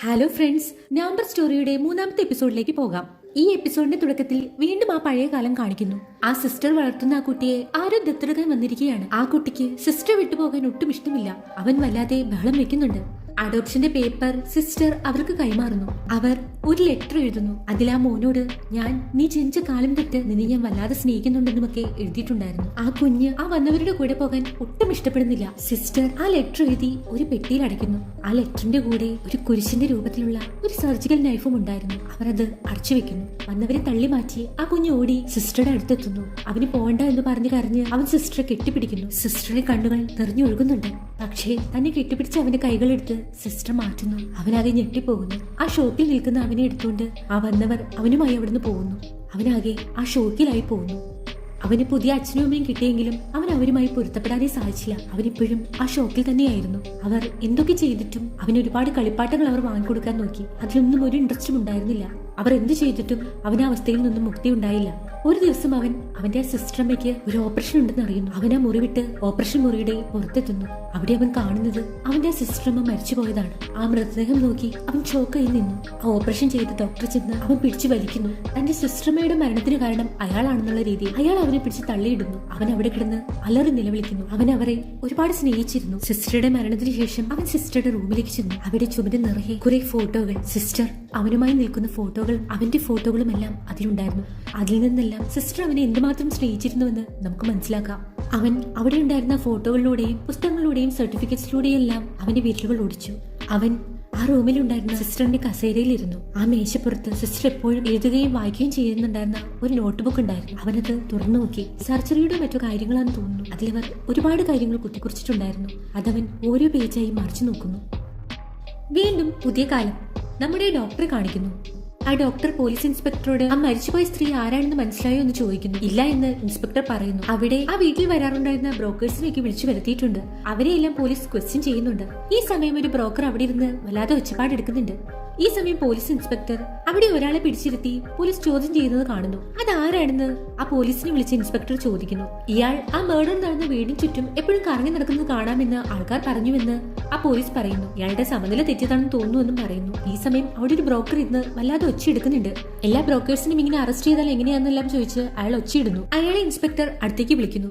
Hello friends November സ്റ്റോറിയുടെ മൂന്നാമത്തെ എപ്പിസോഡിലേക്ക് പോകാം. ഈ എപ്പിസോഡിന്റെ തുടക്കത്തിൽ വീണ്ടും ആ പഴയ കാലം കാണിക്കുന്നു. ആ സിസ്റ്റർ വളർത്തുന്ന ആ കുട്ടിയെ ആരോ ദത്തെടുക്കാൻ വന്നിരിക്കുകയാണ്. ആ കുട്ടിക്ക് സിസ്റ്റർ വിട്ടുപോകാൻ ഒട്ടും ഇഷ്ടമില്ല. അവൻ വല്ലാതെ ബഹളം വെക്കുന്നുണ്ട്. അഡോപ്ഷന്റെ പേപ്പർ സിസ്റ്റർ അവർക്ക് കൈമാറുന്നു. അവർ ഒരു ലെറ്റർ എഴുതുന്നു. അതിൽ ആ മോനോട് ഞാൻ നീ ജനിച്ച കാലം തൊട്ട് നിന്നെ ഞാൻ വല്ലാതെ സ്നേഹിക്കുന്നുണ്ടെന്നുമൊക്കെ എഴുതിയിട്ടുണ്ടായിരുന്നു. ആ കുഞ്ഞ് ആ വന്നവരുടെ കൂടെ പോകാൻ ഒട്ടും ഇഷ്ടപ്പെടുന്നില്ല. സിസ്റ്റർ ആ ലെറ്റർ എഴുതി ഒരു പെട്ടിയിൽ അടയ്ക്കുന്നു. ആ ലെറ്ററിന്റെ കൂടെ ഒരു കുരിശിന്റെ രൂപത്തിലുള്ള ഒരു സർജിക്കൽ നൈഫും ഉണ്ടായിരുന്നു. അവർ അത് അടച്ചു വെക്കുന്നു. വന്നവരെ തള്ളി മാറ്റി ആ കുഞ്ഞ് ഓടി സിസ്റ്ററുടെ അടുത്തെത്തുന്നു. അവന് പോകണ്ട എന്ന് പറഞ്ഞു കരഞ്ഞ് അവൻ സിസ്റ്ററെ കെട്ടിപ്പിടിക്കുന്നു. സിസ്റ്ററുടെ കണ്ണുകൾ നിറഞ്ഞൊഴുകുന്നുണ്ട്. പക്ഷേ തന്നെ കെട്ടിപ്പിടിച്ച് അവന്റെ കൈകളെടുത്ത് സിസ്റ്റർ മാറ്റുന്നു. അവനാകെ ഞെട്ടിപ്പോകുന്നു. ആ ഷോക്കിൽ നിൽക്കുന്ന അവനെ എടുത്തുകൊണ്ട് ആ വന്നവർ അവനുമായി അവിടുന്ന് പോകുന്നു. അവനാകെ ആ ഷോക്കിലായി പോകുന്നു. അവന് പുതിയ അച്ഛനും അമ്മയും കിട്ടിയെങ്കിലും അവൻ അവരുമായി പൊരുത്തപ്പെടാനേ സാധിച്ചില്ല. അവനിപ്പോഴും ആ ഷോക്കിൽ തന്നെയായിരുന്നു. അവർ എന്തൊക്കെ ചെയ്തിട്ടും അവന് ഒരുപാട് കളിപ്പാട്ടങ്ങൾ അവർ വാങ്ങിക്കൊടുക്കാൻ നോക്കി. അതിലൊന്നും ഒരു ഇൻട്രസ്റ്റും ഉണ്ടായിരുന്നില്ല. അവർ എന്ത് ചെയ്തിട്ടും അവൻ അവസ്ഥയിൽ നിന്നും മുക്തി ഉണ്ടായില്ല. ഒരു ദിവസം അവൻ അവന്റെ ആ സിസ്റ്റർമ്മയ്ക്ക് ഒരു ഓപ്പറേഷൻ ഉണ്ടെന്ന് അറിയുന്നു. അവൻ ആ മുറി ഓപ്പറേഷൻ മുറിയുടെ പുറത്തെത്തുന്നു. അവിടെ അവൻ കാണുന്നത് അവന്റെ ആ സിസ്റ്റർമ്മ മരിച്ചു പോയതാണ്. ആ മൃതദേഹം നോക്കി അവൻ ഷോക്കായി നിന്നു. ആ ഓപ്പറേഷൻ ചെയ്ത് ഡോക്ടർ ചെന്ന് അവൻ പിടിച്ചു വലിക്കുന്നു. തന്റെ സിസ്റ്റർമ്മയുടെ മരണത്തിന് കാരണം അയാളാണെന്നുള്ള രീതിയിൽ അയാൾ അവനെ പിടിച്ച് തള്ളിയിടുന്നു. അവൻ അവിടെ കിടന്ന് അലറി നിലവിളിക്കുന്നു. അവൻ അവരെ ഒരുപാട് സ്നേഹിച്ചിരുന്നു. സിസ്റ്ററുടെ മരണത്തിന് ശേഷം അവൻ സിസ്റ്ററുടെ റൂമിലേക്ക് ചെന്നു. അവിടെ ചുമര് നിറയെ കുറെ ഫോട്ടോകൾ സിസ്റ്റർ അവനുമായി നിൽക്കുന്ന ഫോട്ടോകൾ അവന്റെ ഫോട്ടോകളും എല്ലാം അതിലുണ്ടായിരുന്നു. അതിൽ നിന്നെല്ലാം സിസ്റ്റർ അവനെ എന്തുമാത്രം സ്നേഹിച്ചിരുന്നുവെന്ന് നമുക്ക് മനസ്സിലാക്കാം. അവൻ അവിടെ ഉണ്ടായിരുന്ന ഫോട്ടോകളിലൂടെയും പുസ്തകങ്ങളിലൂടെയും സർട്ടിഫിക്കറ്റ്സിലൂടെയും എല്ലാം അവന്റെ വിരലുകൾ ഓടിച്ചു. അവൻ ആ റൂമിലുണ്ടായിരുന്ന സിസ്റ്ററിന്റെ കസേരയിലിരുന്നു. ആ മേശപ്പുറത്ത് സിസ്റ്റർ എപ്പോഴും എഴുതുകയും വായിക്കുകയും ചെയ്യുന്നുണ്ടായിരുന്ന ഒരു നോട്ട്ബുക്ക് ഉണ്ടായിരുന്നു. അവനത് തുറന്നു നോക്കി. സർജറിയുടെ മറ്റു കാര്യങ്ങളാണെന്ന് തോന്നുന്നു. അതിലവർ ഒരുപാട് കാര്യങ്ങൾ കുത്തിക്കുറിച്ചിട്ടുണ്ടായിരുന്നു. അതവൻ ഓരോ പേജായി മറിച്ചു നോക്കുന്നു. വീണ്ടും പുതിയ കാലം. നമ്മുടെ ഡോക്ടറെ കാണിക്കുന്നു. ആ ഡോക്ടർ പോലീസ് ഇൻസ്പെക്ടറോട് ആ മരിച്ചുപോയ സ്ത്രീ ആരാണെന്ന് മനസ്സിലായോ എന്ന് ചോദിക്കുന്നു. ഇല്ല എന്ന് ഇൻസ്പെക്ടർ പറയുന്നു. അവിടെ ആ വീട്ടിൽ വരാറുണ്ടായിരുന്ന ബ്രോക്കേഴ്സിനെയൊക്കെ വിളിച്ചു വരുത്തിയിട്ടുണ്ട്. അവരെയെല്ലാം പോലീസ് ക്വസ്റ്റ്യൻ ചെയ്യുന്നുണ്ട്. ഈ സമയം ഒരു ബ്രോക്കർ അവിടെ ഇരുന്ന് വല്ലാതെ ഒച്ചപ്പാടെടുക്കുന്നുണ്ട് ഈ സമയം പോലീസ് ഇൻസ്പെക്ടർ അവിടെ ഒരാളെ പിടിച്ചിരുത്തി പോലീസ് ചോദ്യം ചെയ്യുന്നത് കാണുന്നു. അതാരാണെന്ന് ആ പോലീസിനെ വിളിച്ച ഇൻസ്പെക്ടർ ചോദിക്കുന്നു. ഇയാൾ ആ മേഡർ നടന്ന വീടിന് ചുറ്റും എപ്പോഴും കറങ്ങി നടക്കുന്നത് കാണാമെന്ന് ആൾക്കാർ പറഞ്ഞുവെന്ന് ആ പോലീസ് പറയുന്നു. ഇയാളുടെ സമനില തെറ്റിയതാണെന്ന് തോന്നുന്നുവെന്നും പറയുന്നു. ഈ സമയം അവിടെ ഒരു ബ്രോക്കർ ഇന്ന് വല്ലാതെ ഒച്ചയെടുക്കുന്നുണ്ട് എല്ലാ ബ്രോക്കേഴ്സിനും ഇങ്ങനെ അറസ്റ്റ് ചെയ്താൽ എങ്ങനെയാണെന്നെല്ലാം ചോദിച്ച് അയാൾ ഒച്ചയിടുന്നു അയാളെ ഇൻസ്പെക്ടർ അടുത്തേക്ക് വിളിക്കുന്നു.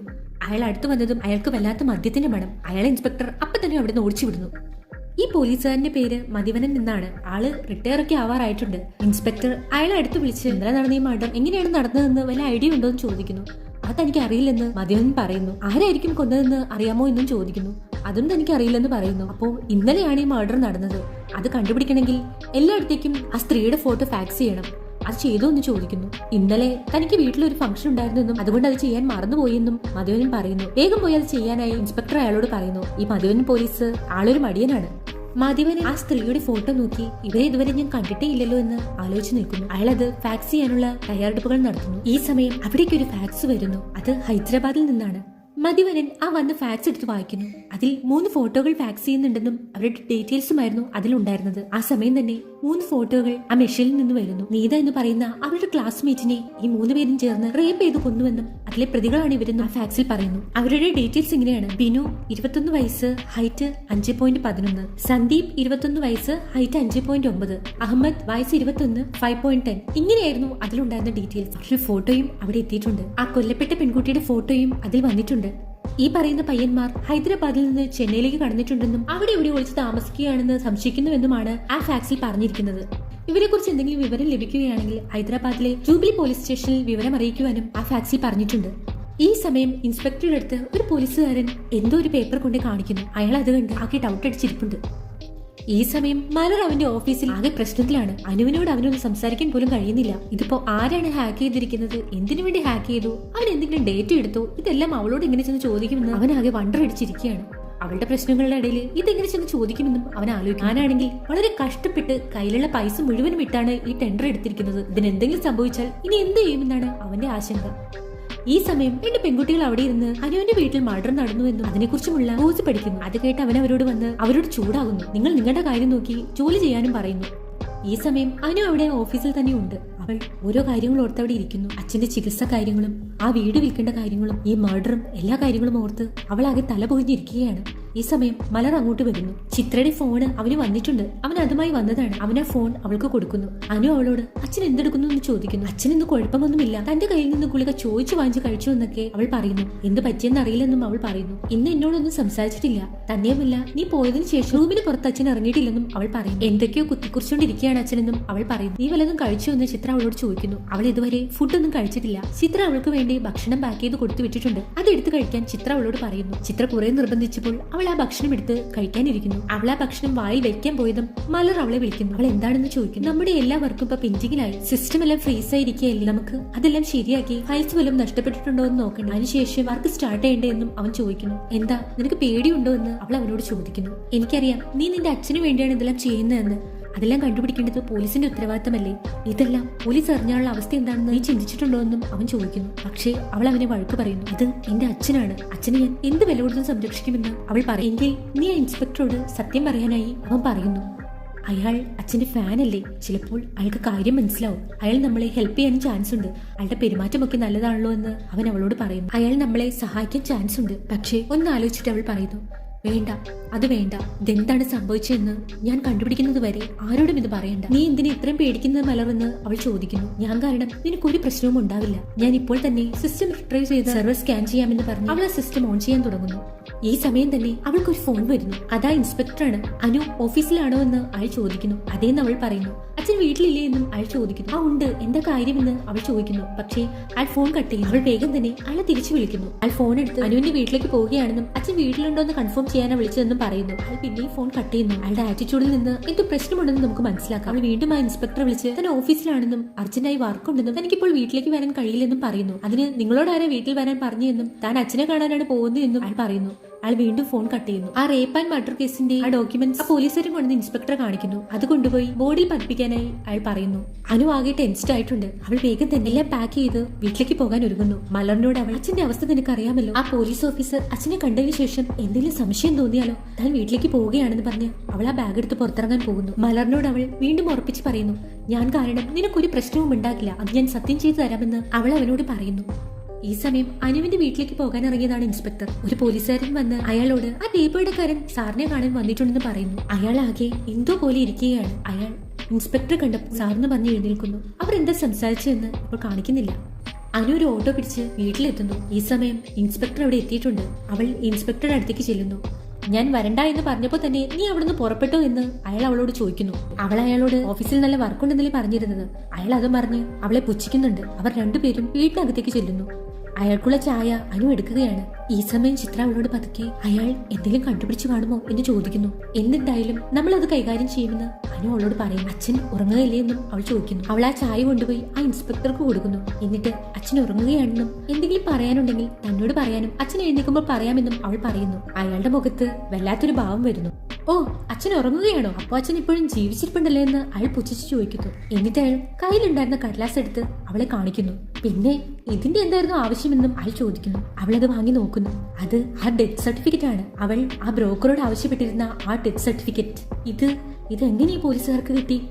അയാൾ അടുത്ത് വന്നതും അയാൾക്ക് വല്ലാത്ത മദ്യത്തിന്റെ മണം. അയാളെ ഇൻസ്പെക്ടർ അപ്പൊ തന്നെ അവിടെ നിന്ന് ഓടിച്ചു വിടുന്നു. ഈ പോലീസുകാരന്റെ പേര് മതിവനൻ എന്നാണ്. ആൾ റിട്ടയർ ഒക്കെ ആവാറായിട്ടുണ്ട്. ഇൻസ്പെക്ടർ അയാളെ അടുത്ത് വിളിച്ച് ഇന്നലെ നടന്ന ഈ മർഡർ? എങ്ങനെയാണ് നടന്നതെന്ന് വല്ല ഐഡിയ ഉണ്ടോ എന്ന് ചോദിക്കുന്നു. അതെനിക്ക് അറിയില്ലെന്ന് മതിവനൻ പറയുന്നു. ആരായിരിക്കും കൊന്നതെന്ന് അറിയാമോ എന്നും ചോദിക്കുന്നു. അതും തനിക്ക് അറിയില്ലെന്ന് പറയുന്നു. അപ്പോൾ ഇന്നലെയാണ് ഈ മർഡർ നടന്നത്. അത് കണ്ടുപിടിക്കണമെങ്കിൽ എല്ലായിടത്തേക്കും ആ സ്ത്രീയുടെ ഫോട്ടോ ഫാക്സ് ചെയ്യണം. അത് ചെയ്തു എന്ന് ചോദിക്കുന്നു. ഇന്നലെ തനിക്ക് വീട്ടിൽ ഒരു ഫംഗ്ഷൻ ഉണ്ടായിരുന്നെന്നും അതുകൊണ്ട് അത് ചെയ്യാൻ മറന്നുപോയെന്നും മധുവനും പറയുന്നു. വേഗം പോയി അത് ചെയ്യാനായി ഇൻസ്പെക്ടർ അയാളോട് പറയുന്നു. ഈ മധുവൻ പോലീസ് ആളൊരു മടിയനാണ്. മധുവന് ആ സ്ത്രീയുടെ ഫോട്ടോ നോക്കി ഇവരെ ഇതുവരെ ഞാൻ കണ്ടിട്ടേ ഇല്ലല്ലോ എന്ന് ആലോചിച്ച് നിൽക്കുന്നു. അയാൾ അത് ഫാക്സ് ചെയ്യാനുള്ള തയ്യാറെടുപ്പുകൾ നടത്തുന്നു. ഈ സമയം അവിടേക്ക് ഒരു ഫാക്സ് വരുന്നു. അത് ഹൈദരാബാദിൽ നിന്നാണ്. മതിവരൻ ആ വന്ന് ഫാക്സ് എടുത്ത് വായിക്കുന്നു. അതിൽ മൂന്ന് ഫോട്ടോകൾ ഫാക്സ് ചെയ്യുന്നുണ്ടെന്നും അവരുടെ ഡീറ്റെയിൽസുമായിരുന്നു അതിലുണ്ടായിരുന്നത്. ആ സമയം തന്നെ മൂന്ന് ഫോട്ടോകൾ ആ മെഷീനിൽ നിന്ന് വരുന്നു. നീത എന്ന് പറയുന്ന അവരുടെ ക്ലാസ്മേറ്റിനെ ഈ മൂന്ന് പേരും ചേർന്ന് റേപ്പ് ചെയ്ത് കൊന്നുവെന്നും അതിലെ പ്രതികളാണ് ഇവരെന്ന് ആ ഫാക്സിൽ പറയുന്നു. അവരുടെ ഡീറ്റെയിൽസ് ഇങ്ങനെയാണ്. ബിനു ഇരുപത്തൊന്ന് വയസ്സ് ഹൈറ്റ് അഞ്ച് പോയിന്റ് പതിനൊന്ന്. സന്ദീപ് ഇരുപത്തൊന്ന് വയസ്സ് ഹൈറ്റ് അഞ്ച് പോയിന്റ് ഒമ്പത്. അഹമ്മദ് വയസ്സ് ഇരുപത്തൊന്ന് ഫൈവ് പോയിന്റ് ടെൻ ഇങ്ങനെയായിരുന്നു അതിലുണ്ടായിരുന്ന ഡീറ്റെയിൽസ് അവരുടെ ഫോട്ടോയും അവിടെ എത്തിയിട്ടുണ്ട്. ആ കൊല്ലപ്പെട്ട പെൺകുട്ടിയുടെ ഫോട്ടോയും അതിൽ വന്നിട്ടുണ്ട്. ഈ പറയുന്ന പയ്യന്മാർ ഹൈദരാബാദിൽ നിന്ന് ചെന്നൈയിലേക്ക് കടന്നിട്ടുണ്ടെന്നും അവിടെ ഇവിടെ ഒളിച്ച് താമസിക്കുകയാണെന്ന് സംശയിക്കുന്നുവെന്നുമാണ് ആ ഫാക്സിൽ പറഞ്ഞിരിക്കുന്നത്. ഇവരെ കുറിച്ച് എന്തെങ്കിലും വിവരം ലഭിക്കുകയാണെങ്കിൽ ഹൈദരാബാദിലെ ജൂബിലി പോലീസ് സ്റ്റേഷനിൽ വിവരം അറിയിക്കുവാനും ആ ഫാക്സിൽ പറഞ്ഞിട്ടുണ്ട്. ഈ സമയം ഇൻസ്പെക്ടറുടെ അടുത്ത് ഒരു പോലീസുകാരൻ എന്തോ ഒരു പേപ്പർ കൊണ്ട് കാണിക്കുന്നു. അയാൾ അത് കണ്ട് ആകെ ഡൗട്ട് അടിച്ചിരിപ്പുണ്ട്. ഈ സമയം മലർ അവന്റെ ഓഫീസിൽ ആകെ പ്രശ്നത്തിലാണ്. അനുവിനോട് അവനൊന്ന് സംസാരിക്കാൻ പോലും കഴിയുന്നില്ല. ഇതിപ്പോ ആരാണ് ഹാക്ക് ചെയ്തിരിക്കുന്നത്? എന്തിനു വേണ്ടി ഹാക്ക് ചെയ്തു? അവൻ എന്തെങ്കിലും ഡേറ്റ എടുത്തു? ഇതെല്ലാം അവളോട് എങ്ങനെ ചെന്ന് ചോദിക്കുമെന്ന് അവൻ ആകെ വണ്ടർ അടിച്ചിരിക്കുകയാണ്. അവളുടെ പ്രശ്നങ്ങളുടെ ഇടയിൽ ഇതെങ്ങനെ ചെന്ന് ചോദിക്കുമെന്നും അവൻ ആലോചിക്കും ഞാനാണെങ്കിൽ വളരെ കഷ്ടപ്പെട്ട് കയ്യിലുള്ള പൈസ മുഴുവനും ഇട്ടാണ് ഈ ടെൻഡർ എടുത്തിരിക്കുന്നത്. ഇതിന് എന്തെങ്കിലും സംഭവിച്ചാൽ ഇനി എന്ത് ചെയ്യുമെന്നാണ് അവന്റെ ആശങ്ക. ഈ സമയം എന്റെ പെൺകുട്ടികൾ അവിടെ ഇരുന്ന് അനുവിന്റെ വീട്ടിൽ മർഡർ നടന്നു എന്നും അതിനെക്കുറിച്ചുമുള്ള ന്യൂസ് പഠിക്കുന്നു. അത് കേട്ട് അവൻ അവരോട് വന്ന് അവരോട് ചൂടാകുന്നു. നിങ്ങൾ നിങ്ങളുടെ കാര്യം നോക്കി ജോലി ചെയ്യാനും പറയുന്നു. ഈ സമയം അനു അവിടെ ഓഫീസിൽ തന്നെ ഉണ്ട്. അവൾ ഓരോ കാര്യങ്ങൾ ഓർത്ത് അവിടെ ഇരിക്കുന്നു. അച്ഛന്റെ ചികിത്സ കാര്യങ്ങളും ആ വീട് വിൽക്കേണ്ട കാര്യങ്ങളും ഈ മർഡറും എല്ലാ കാര്യങ്ങളും ഓർത്ത് അവൾ ആകെ തല പൊഴിഞ്ഞിരിക്കുകയാണ് ഈ സമയം മലർ അങ്ങോട്ട് വരുന്നു. ചിത്രയുടെ ഫോണ് അവന് വന്നിട്ടുണ്ട്. അവൻ അതുമായി വന്നതാണ്. അവൻ ആ ഫോൺ അവൾക്ക് കൊടുക്കുന്നു. അനു അവളോട് അച്ഛൻ എന്തെടുക്കുന്നു എന്ന് ചോദിക്കുന്നു. അച്ഛൻ ഇന്ന് കുഴപ്പമൊന്നുമില്ല. തന്റെ കയ്യിൽ നിന്ന് ഗുളിക ചോദിച്ചു വാങ്ങിച്ചു കഴിച്ചു എന്നൊക്കെ അവൾ പറയുന്നു. എന്ത് പറ്റിയെന്ന് അറിയില്ലെന്നും അവൾ പറയുന്നു. ഇന്ന് എന്നോടൊന്നും സംസാരിച്ചിട്ടില്ല. തന്നെയുമല്ല നീ പോയതിനു ശേഷം റൂമിന് പുറത്ത് അച്ഛൻ ഇറങ്ങിയിട്ടില്ലെന്നും അവൾ പറയുന്നു. എന്തൊക്കെയോ കുത്തിക്കുറിച്ചുകൊണ്ടിരിക്കുകയാണ് അച്ഛനെന്നും അവൾ പറയുന്നു. നീ വല്ലതും കഴിച്ചു എന്ന് ചിത്ര അവളോട് ചോദിക്കുന്നു. അവൾ ഇതുവരെ ഫുഡ് ഒന്നും കഴിച്ചിട്ടില്ല. ചിത്ര അവൾക്ക് വേണ്ടി ഭക്ഷണം പാക്ക് ചെയ്ത് കൊടുത്തു വിട്ടിട്ടുണ്ട്. അത് എടുത്തു കഴിക്കാൻ ചിത്ര അവളോട് പറയുന്നു. ചിത്ര കുറെ നിർബന്ധിച്ചപ്പോൾ അവൾ ആ ഭക്ഷണം എടുത്ത് കഴിക്കാനിരിക്കുന്നു. അവൾ ആ ഭക്ഷണം വായിൽ വെക്കാൻ പോയതും മലർ അവളെ വിളിക്കുന്നു. അവൾ എന്താണെന്ന് ചോദിക്കുന്നു. നമ്മുടെ എല്ലാ വർക്കും ഇപ്പൊ പെൻഡിങ്ങിലായി സിസ്റ്റം എല്ലാം ഫ്രീസ് ആയിരിക്കുകയല്ലേ നമുക്ക്? അതെല്ലാം ശരിയാക്കി. ഫയൽസ് വല്ലതും നഷ്ടപ്പെട്ടിട്ടുണ്ടോ എന്ന് നോക്കണം അതിനുശേഷം വർക്ക് സ്റ്റാർട്ട് ചെയ്യണ്ടേ എന്നും അവൻ ചോദിക്കുന്നു. എന്താ? നിനക്ക് പേടിയുണ്ടോ എന്ന് അവൾ അവനോട് ചോദിക്കുന്നു. എനിക്കറിയാം നീ നിന്റെ അച്ഛനു വേണ്ടിയാണ് ഇതെല്ലാം ചെയ്യുന്നതെന്ന്. അതെല്ലാം കണ്ടുപിടിക്കേണ്ടത് പോലീസിന്റെ ഉത്തരവാദിത്തമല്ലേ? ഇതെല്ലാം പോലീസ് അറിഞ്ഞാലുള്ള അവസ്ഥ എന്താണെന്ന് നീ ചിന്തിച്ചിട്ടുണ്ടോ എന്നും അവൻ ചോദിക്കുന്നു. പക്ഷേ അവൾ അവനെ വഴക്ക് പറയുന്നു. ഇത് എന്റെ അച്ഛനാണ്. അച്ഛനെ ഞാൻ എന്ത് വില കൊടുത്തും സംരക്ഷിക്കുമെന്ന് അവൾ പറയും. നീ ആ ഇൻസ്പെക്ടറോട് സത്യം പറയാനായി അവൻ പറയുന്നു. അയാൾ അച്ഛന്റെ ഫാനല്ലേ? ചിലപ്പോൾ അയാൾക്ക് കാര്യം മനസ്സിലാവും. അയാൾ നമ്മളെ ഹെൽപ്പ് ചെയ്യാൻ ചാൻസ് ഉണ്ട് അയാളുടെ പെരുമാറ്റമൊക്കെ നല്ലതാണല്ലോ എന്ന് അവൻ അവളോട് പറയുന്നു. അയാൾ നമ്മളെ സഹായിക്കാൻ ചാൻസ് ഉണ്ട് പക്ഷേ ഒന്ന് ആലോചിച്ചിട്ട് അവൾ പറയുന്നു. വേണ്ട അത് വേണ്ട. ഇതെന്താണ് സംഭവിച്ചതെന്ന് ഞാൻ കണ്ടുപിടിക്കുന്നത് വരെ ആരോടും ഇത് പറയണ്ട. നീ എന്തിനു ഇത്രയും പേടിക്കുന്നത് മലർന്ന് അവൾ ചോദിക്കുന്നു. ഞാൻ കാരണം നിനക്കൊരു പ്രശ്നവും ഉണ്ടാവില്ല. ഞാൻ ഇപ്പോൾ തന്നെ സിസ്റ്റം റിട്രൈവ് ചെയ്ത് സെർവർ സ്കാൻ ചെയ്യാമെന്ന് പറഞ്ഞു. അവൾ ആ സിസ്റ്റം ഓൺ ചെയ്യാൻ തുടങ്ങുന്നു. ഈ സമയം തന്നെ അവൾക്ക് ഒരു ഫോൺ വരുന്നു. അതാ ഇൻസ്പെക്ടറാണ് അനു ഓഫീസിലാണോ എന്ന് അയാൾ ചോദിക്കുന്നു. അതേന്ന് അവൾ പറയുന്നു. അച്ഛൻ വീട്ടിലില്ലേ? എന്നും അയാൾ ചോദിക്കുന്നു. ആ ഉണ്ട്. എന്താ കാര്യമെന്ന്? അവൾ ചോദിക്കുന്നു. പക്ഷേ അയാൾ ഫോൺ കട്ട് ചെയ്യുന്നു. അവൾ വേഗം തന്നെ അയാളെ തിരിച്ചു വിളിക്കുന്നു. അയാൾ ഫോൺ എടുത്ത് അനുവിന്റെ വീട്ടിലേക്ക് പോവുകയാണെന്നും അച്ഛൻ വീട്ടിലുണ്ടോ എന്ന് കൺഫേം ചെയ്യാനാണ് വിളിച്ചതെന്നും പറയുന്നു. അയാൾ പിന്നെയും ഫോൺ കട്ട് ചെയ്യുന്നു. അയാളുടെ ആറ്റിറ്റ്യൂഡിൽ നിന്ന് എന്തോ പ്രശ്നമുണ്ടെന്ന് നമുക്ക് മനസ്സിലാക്കാം. അവൾ വീണ്ടും ആ ഇൻസ്പെക്ടറെ വിളിച്ച് തന്നെ ഓഫീസിലാണെന്നും അർജന്റായി വർക്ക് വർക്കുണ്ടെന്നും തനിക്കിപ്പോൾ വീട്ടിലേക്ക് വരാൻ കഴിയില്ലെന്നും പറയുന്നു. അതിന് നിങ്ങളോട് ആരാ വീട്ടിൽ വരാൻ പറഞ്ഞു എന്നും താൻ അച്ഛനെ കാണാനാണ് പോകുന്നതെന്നും അയാൾ പറയുന്നു. അയാൾ വീണ്ടും ഫോൺ കട്ട് ചെയ്യുന്നു. ആ റേപ്പ് ആൻഡ് മർഡർ കേസിന്റെ ആ ഡോക്യുമെന്റ്സ് ആ പോലീസുകാരും കൊണ്ടുവന്ന് ഇൻസ്പെക്ടറെ കാണിക്കുന്നു. അത് കൊണ്ടുപോയി ബോഡിയിൽ പതിപ്പിക്കാനായി അയാൾ പറയുന്നു. അനു ആകെ ടെൻസ്ഡ് ആയിട്ടുണ്ട്. അവൾ വേഗം തന്നെ എല്ലാം പാക്ക് ചെയ്ത് വീട്ടിലേക്ക് പോകാൻ ഒരുങ്ങുന്നു. മലറിനോട് അവൾ അച്ഛന്റെ അവസ്ഥ നിനക്ക് അറിയാമല്ലോ ആ പോലീസ് ഓഫീസർ അച്ഛനെ കണ്ടതിന് ശേഷം എന്തെങ്കിലും സംശയം തോന്നിയാലോ? താൻ വീട്ടിലേക്ക് പോവുകയാണെന്ന് പറഞ്ഞ് അവൾ ആ ബാഗ് എടുത്ത് പുറത്തിറങ്ങാൻ പോകുന്നു. മലറിനോട് അവൾ വീണ്ടും ഉറപ്പിച്ച് പറയുന്നു ഞാൻ കാരണം നിനക്കൊരു പ്രശ്നവും ഉണ്ടാകില്ല. അത് ഞാൻ സത്യം ചെയ്തു തരാമെന്ന് അവൾ അവനോട് പറയുന്നു. ഈ സമയം അനുവിന്റെ വീട്ടിലേക്ക് പോകാൻ ഇറങ്ങിയതാണ് ഇൻസ്പെക്ടർ. ഒരു പോലീസുകാരൻ വന്ന് അയാളോട് ആ ടേപ്പേഡക്കാരൻ സാറിനെ കാണാൻ വന്നിട്ടുണ്ടെന്ന് പറയുന്നു. അയാൾ ആകെ എന്തോ പോലെ ഇരിക്കുകയാണ്. അയാൾ ഇൻസ്പെക്ടർ കണ്ടപ്പോൾ സാറിന് പറഞ്ഞ് എഴുന്നേൽക്കുന്നു. അവർ എന്താ സംസാരിച്ചെന്ന് ഇപ്പോൾ കാണിക്കുന്നില്ല. അനു ഒരു ഓട്ടോ പിടിച്ച് വീട്ടിലെത്തുന്നു. ഈ സമയം ഇൻസ്പെക്ടർ അവിടെ എത്തിയിട്ടുണ്ട്. അവൾ ഇൻസ്പെക്ടറുടെ അടുത്തേക്ക് ചെല്ലുന്നു. ഞാൻ വരണ്ട എന്ന് പറഞ്ഞപ്പോൾ തന്നെ നീ അവിടുന്ന് പുറപ്പെട്ടോ എന്ന് അയാൾ അവളോട് ചോദിക്കുന്നു. അവൾ അയാളോട് ഓഫീസിൽ നല്ല വർക്കുണ്ടെന്നല്ലേ പറഞ്ഞിരുന്നത്? അയാൾ അത് പറഞ്ഞ് അവളെ പുച്ഛിക്കുന്നുണ്ട്. അവർ രണ്ടുപേരും വീട്ടിനകത്തേക്ക് ചെല്ലുന്നു. അയാൾക്കുള്ള ചായ അനു എടുക്കുകയാണ്. ഈ സമയം ചിത്ര അവളോട് പതുക്കെ അയാൾ എന്തെങ്കിലും കണ്ടുപിടിച്ചു കാണുമോ? എന്ന് ചോദിക്കുന്നു. എന്തുണ്ടായാലും നമ്മൾ അത് കൈകാര്യം ചെയ്യുമെന്ന്. അനു അവളോട് പറയും അച്ഛൻ ഉറങ്ങുകയില്ലേ എന്നും അവൾ ചോദിക്കുന്നു. അവൾ ആ ചായ കൊണ്ടുപോയി ആ ഇൻസ്പെക്ടർക്ക് കൊടുക്കുന്നു. എന്നിട്ട് അച്ഛൻ ഉറങ്ങുകയാണെന്നും എന്തെങ്കിലും പറയാനുണ്ടെങ്കിൽ തന്നോട് പറയാനും അച്ഛൻ എഴുന്നേൽക്കുമ്പോൾ പറയാമെന്നും അവൾ പറയുന്നു. അയാളുടെ മുഖത്ത് വല്ലാത്തൊരു ഭാവം വരുന്നു. ഓ അച്ഛൻ ഉറങ്ങുകയാണോ? അപ്പൊ അച്ഛൻ ഇപ്പോഴും ജീവിച്ചിരിപ്പുണ്ടല്ലേ? എന്ന് അയാൾ പുച്ഛിച്ച് ചോദിക്കുന്നു. എന്നിട്ട് അയാൾ കയ്യിലുണ്ടായിരുന്ന കടലാസ് എടുത്ത് അവളെ കാണിക്കുന്നു. പിന്നെ ഇതിന്റെ എന്തായിരുന്നു ആവശ്യമെന്നും അയാൾ ചോദിക്കുന്നു. അവൾ അത് വാങ്ങി നോക്കുന്നു. അത് ആ ഡെത്ത് സർട്ടിഫിക്കറ്റ് ആണ് അവൾ ആ ബ്രോക്കറോട് ആവശ്യപ്പെട്ടിരുന്ന ആ ഡെത്ത് സർട്ടിഫിക്കറ്റ്. ഇത് ഇത് എങ്ങനെ ഈ പോലീസുകാർക്ക് കിട്ടി?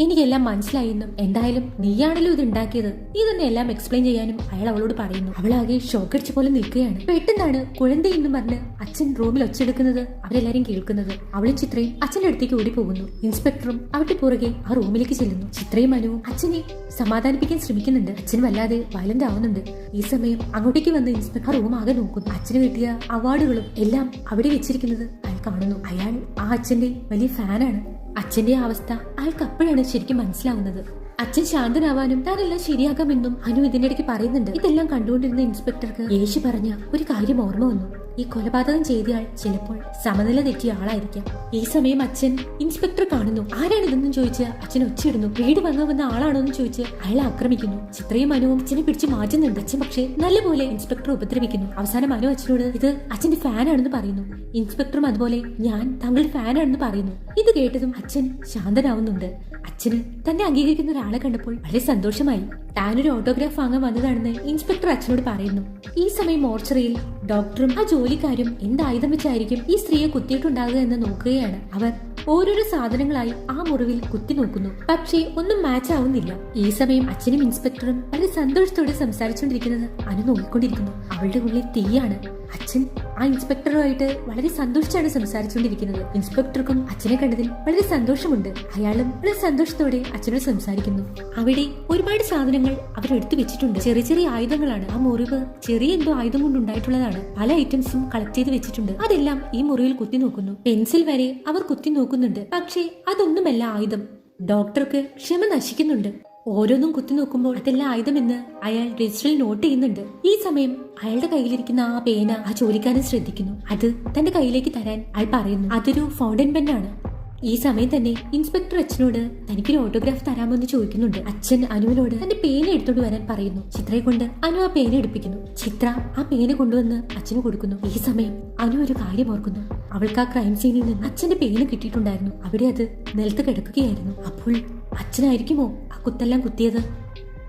എനിക്കെല്ലാം മനസ്സിലായെന്നും എന്തായാലും നീയാണല്ലോ ഇത് ഉണ്ടാക്കിയത് നീ തന്നെ എല്ലാം എക്സ്പ്ലെയിൻ ചെയ്യാനും അയാൾ അവളോട് പറയുന്നു. അവളാകെ ഷോക്കടിച്ച പോലെ നിൽക്കുകയാണ്. പെട്ടെന്നാണ് കുഴന്തയെന്ന് പറഞ്ഞ് അച്ഛൻ റൂമിൽ ഒച്ചെടുക്കുന്നത് അവരെല്ലാരും കേൾക്കുന്നത്. അവളും ചിത്രയും അച്ഛന്റെ അടുത്തേക്ക് ഓടി പോകുന്നു ഇൻസ്പെക്ടറും അവരുടെ പുറകെ ആ റൂമിലേക്ക് ചെല്ലുന്നു. ചിത്രയും മനുവും അച്ഛനെ സമാധാനിപ്പിക്കാൻ ശ്രമിക്കുന്നുണ്ട്. അച്ഛൻ വല്ലാതെ വയലന്റ് ആവുന്നുണ്ട്. ഈ സമയം അങ്ങോട്ടേക്ക് വന്ന് ഇൻസ്പെക്ടർ റൂം ആകെ നോക്കുന്നു. അച്ഛന് കിട്ടിയ അവാർഡുകളും എല്ലാം അവിടെ വെച്ചിരിക്കുന്നത് അയാൾ കാണുന്നു. അയാൾ ആ അച്ഛന്റെ വലിയ ഫാനാണ് അച്ഛന്റെ അവസ്ഥ അയാൾക്ക് അപ്പോഴാണ് ശരിക്കും മനസ്സിലാവുന്നത്. അച്ഛൻ ശാന്തനാവാനും താനെല്ലാം ശരിയാക്കാമെന്നും അനു ഇതിനിടയ്ക്ക് പറയുന്നുണ്ട്. ഇതെല്ലാം കണ്ടുകൊണ്ടിരുന്ന ഇൻസ്പെക്ടർക്ക് യേശു പറഞ്ഞ ഒരു കാര്യം ഓർമ്മ വന്നു. ഈ കൊലപാതകം ചെയ്തയാൾ ചിലപ്പോൾ സമനില തെറ്റിയ ആളായിരിക്കാം. ഈ സമയം അച്ഛൻ ഇൻസ്പെക്ടർ കാണുന്നു. ആരാണ് ഇതെന്നും ചോദിച്ച് അച്ഛൻ ഒച്ചയിടുന്നു. വീട് വാങ്ങാൻ വന്ന ആളാണോ എന്ന് ചോദിച്ച് അയാൾ ആക്രമിക്കുന്നു. ചിത്രയും മനുവും അച്ഛനെ പിടിച്ച് മാറ്റുന്നുണ്ട്. അച്ഛൻ പക്ഷേ നല്ലപോലെ ഇൻസ്പെക്ടർ ഉപദ്രവിക്കുന്നു. അവസാനം മനു അച്ഛനോട് ഇത് അച്ഛന്റെ ഫാനാണെന്ന് പറയുന്നു. ഇൻസ്പെക്ടറും അതുപോലെ ഞാൻ താങ്കളുടെ ഫാനാണെന്ന് പറയുന്നു. ഇത് കേട്ടതും അച്ഛൻ ശാന്തനാവുന്നുണ്ട്. അച്ഛന് തന്നെ അംഗീകരിക്കുന്ന ഒരാളെ കണ്ടപ്പോൾ വളരെ സന്തോഷമായി. താനൊരു ഓട്ടോഗ്രാഫ് വാങ്ങാൻ വന്നതാണെന്ന് ഇൻസ്പെക്ടർ അച്ഛനോട് പറയുന്നു. ഈ സമയം മോർച്ചറിയിൽ ഡോക്ടറും ആ ജോലിക്കാരും എന്ത് ആയുധം വെച്ചായിരിക്കും ഈ സ്ത്രീയെ കുത്തിയിട്ടുണ്ടാകുക എന്ന് നോക്കുകയാണ് അവർ. ഓരോരോ സാധനങ്ങളായി ആ മുറിവിൽ കുത്തി നോക്കുന്നു. പക്ഷേ ഒന്നും മാച്ച് ആവുന്നില്ല. ഈ സമയം അച്ഛനും ഇൻസ്പെക്ടറും വളരെ സന്തോഷത്തോടെ സംസാരിച്ചുകൊണ്ടിരിക്കുന്നത് അനു നോക്കിക്കൊണ്ടിരിക്കുന്നു. അവളുടെ ഉള്ളിൽ തീയാണ്. അച്ഛൻ ആ ഇൻസ്പെക്ടറുമായിട്ട് വളരെ സന്തോഷിച്ചാണ് സംസാരിച്ചുകൊണ്ടിരിക്കുന്നത്. ഇൻസ്പെക്ടർക്കും അച്ഛനെ കണ്ടതിൽ വളരെ സന്തോഷമുണ്ട്. അയാളും വളരെ സന്തോഷത്തോടെ അച്ഛനോട് സംസാരിക്കുന്നു. അവിടെ ഒരുപാട് സാധനങ്ങൾ അവർ എടുത്തു വെച്ചിട്ടുണ്ട്. ചെറിയ ചെറിയ ആയുധങ്ങളാണ്. ആ മുറിവ് ചെറിയ എന്തോ ആയുധം കൊണ്ട് ഉണ്ടായിട്ടുള്ളതാണ് പല ഐറ്റംസും കളക്ട് ചെയ്ത് വെച്ചിട്ടുണ്ട്. അതെല്ലാം ഈ മുറിയിൽ കുത്തി നോക്കുന്നു. പെൻസിൽ വരെ അവർ കുത്തി നോക്കുന്നുണ്ട്. പക്ഷേ അതൊന്നുമല്ല ആയുധം. ഡോക്ടർക്ക് ക്ഷമ നശിക്കുന്നുണ്ട്. ഓരോന്നും കുത്തി നോക്കുമ്പോൾ അതെല്ലാം ആയുധമെന്ന് അയാൾ രജിസ്റ്ററിൽ നോട്ട് ചെയ്യുന്നുണ്ട്. ഈ സമയം അയാളുടെ കയ്യിലിരിക്കുന്ന ആ പേന ആ ജോലിക്കാരൻ ശ്രദ്ധിക്കുന്നു. അത് തന്റെ കയ്യിലേക്ക് തരാൻ അയാൾ പറയുന്നു. അതൊരു ഫൗണ്ടൻ പെൻ ആണ്. ഈ സമയം തന്നെ ഇൻസ്പെക്ടർ അച്ഛനോട് തനിക്കൊരു ഓട്ടോഗ്രാഫ് തരാമോ എന്ന് ചോദിക്കുന്നുണ്ട്. അച്ഛൻ അനുവിനോട് തന്റെ പേന എടുത്തോണ്ട് വരാൻ പറയുന്നു. ചിത്രയെ കൊണ്ട് അനു ആ പേന എടുപ്പിക്കുന്നു. ചിത്ര ആ പേന കൊണ്ടുവന്ന് അച്ഛന് കൊടുക്കുന്നു. ഈ സമയം അനു ഒരു കാര്യം ഓർക്കുന്നു. അവൾക്ക് ആ ക്രൈം സീനിൽ നിന്ന് അച്ഛന്റെ പേന കിട്ടിയിട്ടുണ്ടായിരുന്നു. അവിടെ അത് നിലത്ത് കിടക്കുകയായിരുന്നു. അപ്പോൾ അച്ഛനായിരിക്കുമോ ആ കുത്തെല്ലാം കുത്തിയത്?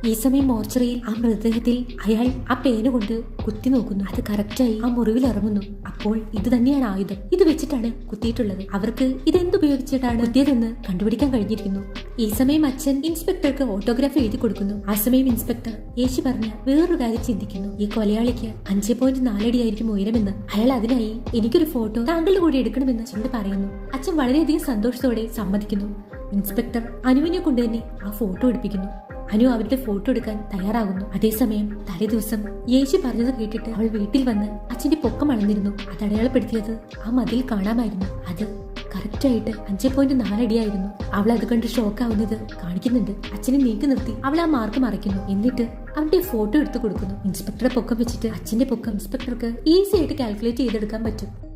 ഈ സമയം മോർച്ചറിയിൽ ആ മൃതദേഹത്തിൽ അയാൾ ആ പേന കൊണ്ട് കുത്തി നോക്കുന്നു. അത് കറക്റ്റായി ആ മുറിവിൽ ഇറങ്ങുന്നു. അപ്പോൾ ഇത് തന്നെയാണ് ആയുധം. ഇത് വെച്ചിട്ടാണ് കുത്തിയിട്ടുള്ളത്. അവർക്ക് ഇതെന്തുപയോഗിച്ചിട്ടാണ് കുത്തിയതെന്ന് കണ്ടുപിടിക്കാൻ കഴിഞ്ഞിരിക്കുന്നു. ഈ സമയം അച്ഛൻ ഇൻസ്പെക്ടർക്ക് ഓട്ടോഗ്രാഫ് എഴുതി കൊടുക്കുന്നു. ആ സമയം ഇൻസ്പെക്ടർ യേശു പറഞ്ഞ വേറൊരു കാര്യം ചിന്തിക്കുന്നു. ഈ കൊലയാളിക്ക് അഞ്ച് പോയിന്റ് നാലടി ആയിരിക്കും ഉയരമെന്ന്. അയാൾ അതിനായി എനിക്കൊരു ഫോട്ടോ താങ്കളുടെ കൂടി എടുക്കണമെന്ന് അച്ഛനോട് പറയുന്നു. അച്ഛൻ വളരെയധികം സന്തോഷത്തോടെ സമ്മതിക്കുന്നു. ഇൻസ്പെക്ടർ അനുവിനെ കൊണ്ട് തന്നെ ആ ഫോട്ടോ എടുപ്പിക്കുന്നു. അനു അവരുടെ ഫോട്ടോ എടുക്കാൻ തയ്യാറാകുന്നു. അതേസമയം തലേ ദിവസം യേശു പറഞ്ഞത് കേട്ടിട്ട് അവൾ വീട്ടിൽ വന്ന് അച്ഛന്റെ പൊക്കം അളന്നിരുന്നു അത് അടയാളപ്പെടുത്തിയത് ആ മതിൽ കാണാമായിരുന്നു. അത് കറക്റ്റായിട്ട് അഞ്ചേ പോയിന്റ് നാലടിയായിരുന്നു അവൾ അത് കണ്ട് ഷോക്ക് ആവുന്നത് കാണിക്കുന്നുണ്ട്. അച്ഛനെ നീക്കി നിർത്തി അവൾ ആ മാർക്ക് മറയ്ക്കുന്നു. എന്നിട്ട് അവന്റെ ഫോട്ടോ എടുത്തു കൊടുക്കുന്നു. ഇൻസ്പെക്ടറെ പൊക്കം വെച്ചിട്ട് അച്ഛന്റെ പൊക്കം ഇൻസ്പെക്ടർക്ക് ഈസി ആയിട്ട് കാൽക്കുലേറ്റ് ചെയ്തെടുക്കാൻ പറ്റും.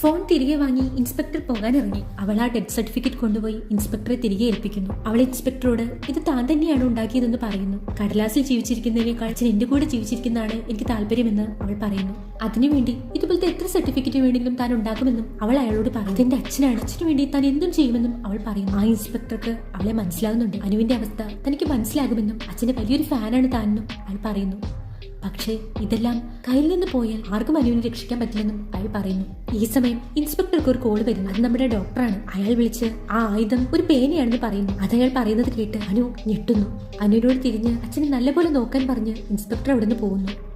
ഫോൺ തിരികെ വാങ്ങി ഇൻസ്പെക്ടർ പോകാൻ ഇറങ്ങി അവൾ ആ ഡെത്ത് സർട്ടിഫിക്കറ്റ് കൊണ്ടുപോയി ഇൻസ്പെക്ടറെ തിരികെ ഏൽപ്പിക്കുന്നു. അവൾ ഇൻസ്പെക്ടറോട് ഇത് താൻ തന്നെയാണ് ഉണ്ടാക്കിയതെന്ന് പറയുന്നു. കടലാസിൽ ജീവിച്ചിരിക്കുന്നതിനേക്കാൾ എന്റെ കൂടെ ജീവിച്ചിരിക്കുന്നതാണ് എനിക്ക് താല്പര്യമെന്ന് അവൾ പറയുന്നു. അതിനുവേണ്ടി ഇതുപോലത്തെ എത്ര സർട്ടിഫിക്കറ്റ് വേണമെങ്കിലും താൻ ഉണ്ടാക്കുമെന്നും അവൾ അയാളോട് പറയും എന്റെ അച്ഛനാണ്. അച്ഛന് വേണ്ടി താൻ എന്തും ചെയ്യുമെന്നും അവൾ പറയുന്നു. ആ ഇൻസ്പെക്ടർക്ക് അവളെ മനസ്സിലാകുന്നുണ്ട്. അനുവിന്റെ അവസ്ഥ തനിക്ക് മനസ്സിലാകുമെന്നും അച്ഛന്റെ വലിയൊരു ഫാനാണ് താനെന്നും അവൾ പറയുന്നു. പക്ഷേ ഇതെല്ലാം കയ്യിൽ നിന്ന് പോയാൽ ആർക്കും അനുവിനെ രക്ഷിക്കാൻ പറ്റില്ലെന്നും അയാൾ പറയുന്നു. ഈ സമയം ഇൻസ്പെക്ടർക്ക് ഒരു കോൾ വരുന്നു. അത് നമ്മുടെ ഡോക്ടറാണ്. അയാൾ വിളിച്ച് ആ ആയുധം ഒരു പേനയാണെന്ന് പറയുന്നു. അത് അയാൾ പറയുന്നത് കേട്ട് അനു ഞെട്ടുന്നു. അനുവിനോട് തിരിഞ്ഞ് അച്ഛനെ നല്ലപോലെ നോക്കാൻ പറഞ്ഞ് ഇൻസ്പെക്ടർ അവിടെ നിന്ന് പോകുന്നു.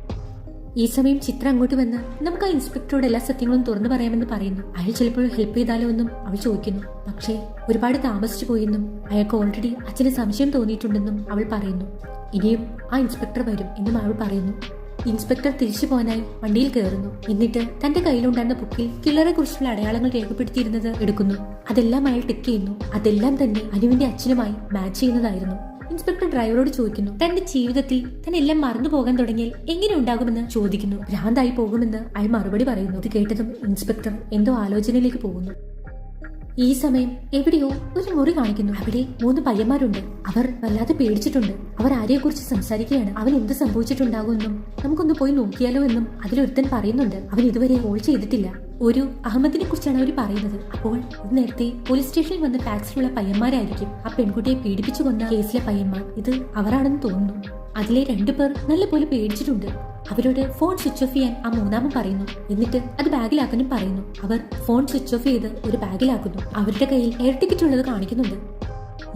ഈ സമയം ചിത്ര അങ്ങോട്ട് വന്ന് നമുക്ക് ആ ഇൻസ്പെക്ടറോട് എല്ലാ സത്യങ്ങളും തുറന്നു പറയാമെന്ന് പറയുന്നു. അയാൾ ചിലപ്പോൾ ഹെൽപ്പ് ചെയ്താലോ എന്നും അവൾ ചോദിക്കുന്നു. പക്ഷേ ഒരുപാട് താമസിച്ചു പോയെന്നും അയാൾക്ക് ഓൾറെഡി അച്ഛന് സംശയം തോന്നിയിട്ടുണ്ടെന്നും അവൾ പറയുന്നു. ഇനിയും ആ ഇൻസ്പെക്ടർ വരും എന്ന് മാവൾ പറയുന്നു. ഇൻസ്പെക്ടർ തിരിച്ചു പോകാനായി വണ്ടിയിൽ കയറുന്നു. എന്നിട്ട് തന്റെ കയ്യിലുണ്ടായിരുന്ന ബുക്കിൽ കില്ലറെ കുറിച്ചുള്ള അടയാളങ്ങൾ രേഖപ്പെടുത്തിയിരുന്നത് എടുക്കുന്നു. അതെല്ലാം അയാൾ ടിക്ക് ചെയ്യുന്നു. അതെല്ലാം തന്നെ അനുവിന്റെ അച്ഛനുമായി മാച്ച് ചെയ്യുന്നതായിരുന്നു. ഇൻസ്പെക്ടർ ഡ്രൈവറോട് ചോദിക്കുന്നു തന്റെ ജീവിതത്തിൽ താൻ എല്ലാം മറന്നു പോകാൻ തുടങ്ങിയാൽ എങ്ങനെ ഉണ്ടാകുമെന്ന്? ചോദിക്കുന്നു. ഭ്രാന്തായി പോകുമെന്ന് അയാൾ മറുപടി പറയുന്നു. ഇത് കേട്ടതും ഇൻസ്പെക്ടർ എന്തോ ആലോചനയിലേക്ക് പോകുന്നു. ഈ സമയം എവിടെയോ ഒരു മുറി കാണിക്കുന്നു. അവിടെ മൂന്ന് പയ്യന്മാരുണ്ട്. അവർ വല്ലാതെ പേടിച്ചിട്ടുണ്ട്. അവർ ആരെയെക്കുറിച്ച് സംസാരിക്കുകയാണ്? അവൻ എന്ത് സംഭവിച്ചിട്ടുണ്ടാകുമെന്നും നമുക്കൊന്ന് പോയി നോക്കിയാലോ എന്നും അതിലൊരുത്തൻ പറയുന്നുണ്ട്. അവൻ ഇതുവരെ കോൾ ചെയ്തിട്ടില്ല. ഒരു അഹമ്മദിനെ കുറിച്ചാണ് അവർ പറയുന്നത്. അപ്പോൾ നേരത്തെ പോലീസ് സ്റ്റേഷനിൽ വന്ന ടാക്സിലുള്ള പയ്യന്മാരായിരിക്കും ആ പെൺകുട്ടിയെ പീഡിപ്പിച്ചു കൊന്ന കേസിലെ പയ്യന്മാർ. ഇത് അവരാണെന്ന് തോന്നുന്നു. അതിലെ രണ്ടുപേർ നല്ലപോലെ പേടിച്ചിട്ടുണ്ട്. അവരോട് ഫോൺ സ്വിച്ച് ഓഫ് ചെയ്യാൻ ആ മൂന്നാമൻ പറയുന്നു. എന്നിട്ട് അത് ബാഗിലാക്കാനും പറയുന്നു. അവർ ഫോൺ സ്വിച്ച് ഓഫ് ചെയ്ത് ഒരു ബാഗിലാക്കുന്നു. അവരുടെ കയ്യിൽ എയർ ടിക്കറ്റ് ഉള്ളത് കാണിക്കുന്നുണ്ട്.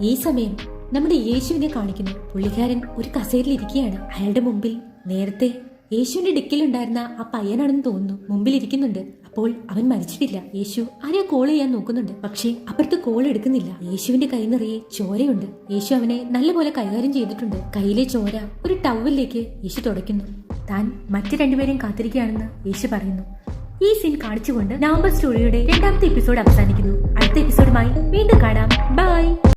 ഈ സമയം നമ്മുടെ യേശുവിനെ കാണിക്കുന്നു. പുള്ളിക്കാരൻ ഒരു കസേരയിൽ ഇരിക്കുകയാണ്. അയാളുടെ മുമ്പിൽ നേരത്തെ യേശുവിന്റെ ഡിക്കിലുണ്ടായിരുന്ന ആ പയ്യനാണെന്ന് തോന്നുന്നു. മുമ്പിൽ ഇരിക്കുന്നുണ്ട്. അപ്പോൾ അവൻ മരിച്ചിട്ടില്ല. യേശു ആരെയാ കോൾ ചെയ്യാൻ നോക്കുന്നുണ്ട്. പക്ഷേ അപ്പുറത്ത് കോൾ എടുക്കുന്നില്ല. യേശുവിന്റെ കൈ നിറയെ ചോരയുണ്ട്. യേശു അവനെ നല്ലപോലെ കൈകാര്യം ചെയ്തിട്ടുണ്ട്. കയ്യിലെ ചോര ഒരു ടവലിലേക്ക് യേശു തുടയ്ക്കുന്നു. താൻ മറ്റു രണ്ടുപേരെയും കാത്തിരിക്കുകയാണെന്ന് യേശു പറയുന്നു. ഈ സീൻ കാണിച്ചുകൊണ്ട് നവംബർ സ്റ്റോറിയുടെ രണ്ടാമത്തെ എപ്പിസോഡ് അവസാനിക്കുന്നു. അടുത്ത എപ്പിസോഡുമായി വീണ്ടും കാണാം. ബൈ